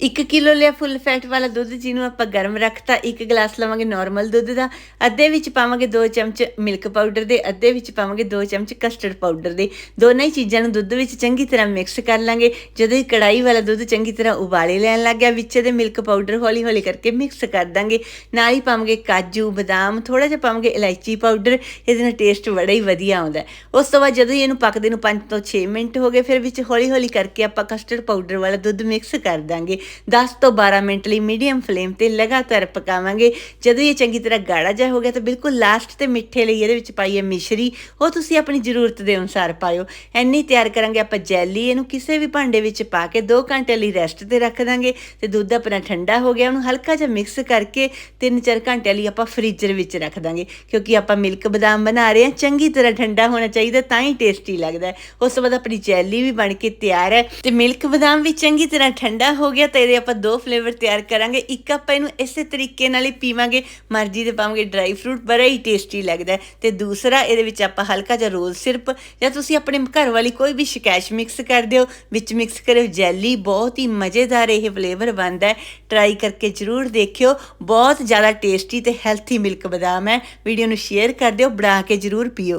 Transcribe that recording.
1 kilo ਲਿਆ full fat ਵਾਲਾ ਦੁੱਧ ਜਿਹਨੂੰ ਆਪਾਂ ਗਰਮ ਰੱਖਤਾ, ਇੱਕ ਗਲਾਸ ਲਵਾਂਗੇ ਨਾਰਮਲ ਦੁੱਧ ਦਾ, ਅੱਧੇ ਵਿੱਚ ਪਾਵਾਂਗੇ 2 ਚਮਚ ਮਿਲਕ ਪਾਊਡਰ ਦੇ, ਅੱਧੇ ਵਿੱਚ ਪਾਵਾਂਗੇ 2 ਚਮਚ ਕਸਟਰਡ ਪਾਊਡਰ ਦੇ। ਦੋਨਾਂ ਹੀ ਚੀਜ਼ਾਂ ਨੂੰ ਦੁੱਧ ਵਿੱਚ ਚੰਗੀ ਤਰ੍ਹਾਂ ਮਿਕਸ ਕਰ ਲਾਂਗੇ। ਜਦੋਂ ਹੀ ਕੜਾਈ ਵਾਲਾ ਦੁੱਧ ਚੰਗੀ ਤਰ੍ਹਾਂ ਉਬਾਲੇ ਲੈਣ ਲੱਗ ਗਿਆ, ਵਿੱਚ ਦੇ ਮਿਲਕ ਪਾਊਡਰ ਹੌਲੀ ਹੌਲੀ ਕਰਕੇ ਮਿਕਸ ਕਰ ਦਾਂਗੇ। ਨਾਲ ਹੀ ਪਾਵਾਂਗੇ ਕਾਜੂ, ਬਦਾਮ ਥੋੜਾ ਜਿਹਾ ਪਾਵਾਂਗੇ ਇਲਾਇਚੀ ਪਾਊਡਰ ਇਹਦੇ ਨਾਲ ਟੇਸਟ ਬੜਾ ਹੀ ਵਧੀਆ ਆਉਂਦਾ ਉਸ ਤੋਂ ਬਾਅਦ ਜਦੋਂ ਹੀ ਇਹਨੂੰ ਪੱਕਦੇ ਨੂੰ 5 ਤੋਂ 6 ਮਿੰਟ ਹੋ ਗਏ, ਫਿਰ ਵਿੱਚ ਹੌਲੀ ਹੌਲੀ ਕਰਕੇ ਆਪਾਂ ਕਸਟਰਡ ਪਾਊਡਰ ਵਾਲਾ ਦੁੱਧ ਮਿਕਸ ਕਰ ਦਾਂਗੇ। 10 ਤੋਂ 12 ਮਿੰਟ ਲਈ ਮੀਡੀਅਮ ਫਲੇਮ ਤੇ ਲਗਾਤਾਰ ਪਕਾਵਾਂਗੇ। ਜਦੋਂ ਇਹ ਚੰਗੀ ਤਰ੍ਹਾਂ ਗਾੜਾ ਜਿਹਾ ਹੋ ਗਿਆ ਤਾਂ ਬਿਲਕੁਲ ਲਾਸਟ ਤੇ ਮਿੱਠੇ ਲਈ ਇਹਦੇ ਵਿੱਚ ਪਾਈਏ ਮਿਸ਼ਰੀ। ਉਹ ਤੁਸੀਂ ਆਪਣੀ ਜ਼ਰੂਰਤ ਦੇ ਅਨੁਸਾਰ ਪਾਇਓ। ਐਨੀ ਤਿਆਰ ਕਰਾਂਗੇ ਆਪਾਂ ਜੈਲੀ ਇਹਨੂੰ ਕਿਸੇ ਵੀ ਭਾਂਡੇ ਵਿੱਚ ਪਾ ਕੇ 2 ਘੰਟੇ ਲਈ ਰੈਸਟ ਤੇ ਰੱਖ ਦਾਂਗੇ ਤੇ ਦੁੱਧ ਆਪਣਾ ਠੰਡਾ ਹੋ ਗਿਆ। ਉਹਨੂੰ ਹਲਕਾ ਜਿਹਾ ਮਿਕਸ ਕਰਕੇ 3-4 ਘੰਟੇ ਲਈ ਆਪਾਂ ਫ੍ਰੀਜ਼ਰ ਵਿੱਚ ਰੱਖ ਦਾਂਗੇ। ਕਿਉਂਕਿ ਆਪਾਂ ਮਿਲਕ ਬਦਾਮ ਬਣਾ ਰਹੇ ਹਾਂ, ਚੰਗੀ ਤਰ੍ਹਾਂ ਠੰਡਾ ਹੋਣਾ ਚਾਹੀਦਾ, ਤਾਂ ਹੀ ਟੇਸਟੀ ਲੱਗਦਾ ਉਸ ਤੋਂ ਬਾਅਦ ਆਪਣੀ ਜੈਲੀ ਵੀ ਬਣ ਕੇ ਤਿਆਰ ਹੈ ਤੇ ਮਿਲਕ ਬਦਾਮ ਵੀ ਚੰਗੀ ਤਰ੍ਹਾਂ ਠੰਡਾ ਹੋ ਗਿਆ ਤਾਂ ਇਹਦੇ ਆਪਾਂ ਦੋ ਫਲੇਵਰ ਤਿਆਰ ਕਰਾਂਗੇ। ਇੱਕ ਆਪਾਂ ਇਹਨੂੰ ਇਸੇ ਤਰੀਕੇ ਨਾਲ ਹੀ ਪੀਵਾਂਗੇ। ਮਰਜ਼ੀ ਦੇ ਪਾਵਾਂਗੇ ਡਰਾਈ ਫਰੂਟ ਬੜਾ ਹੀ ਟੇਸਟੀ ਲੱਗਦਾ ਹੈ। ਤੇ ਦੂਸਰਾ, ਇਹਦੇ ਵਿੱਚ ਆਪਾਂ ਹਲਕਾ ਜਿਹਾ ਰੋਜ਼ ਸਿਰਪ ਜਾਂ ਤੁਸੀਂ ਆਪਣੇ ਘਰ ਵਾਲੀ ਕੋਈ ਵੀ ਸ਼ਿਕਾਇਸ਼ ਮਿਕਸ ਕਰ ਦਿਓ। ਵਿੱਚ ਮਿਕਸ ਕਰਿਓ ਜੈਲੀ ਬਹੁਤ ਹੀ ਮਜ਼ੇਦਾਰ ਇਹ ਫਲੇਵਰ ਬਣਦਾ ਹੈ। ਟਰਾਈ ਕਰਕੇ ਜਰੂਰ ਦੇਖਿਓ। ਬਹੁਤ ਜ਼ਿਆਦਾ ਟੇਸਟੀ ਤੇ ਹੈਲਥੀ ਮਿਲਕ ਬਦਾਮ ਹੈ। ਵੀਡੀਓ ਨੂੰ ਸ਼ੇਅਰ ਕਰ ਦਿਓ, ਬਣਾ ਕੇ ਜਰੂਰ ਪੀਓ।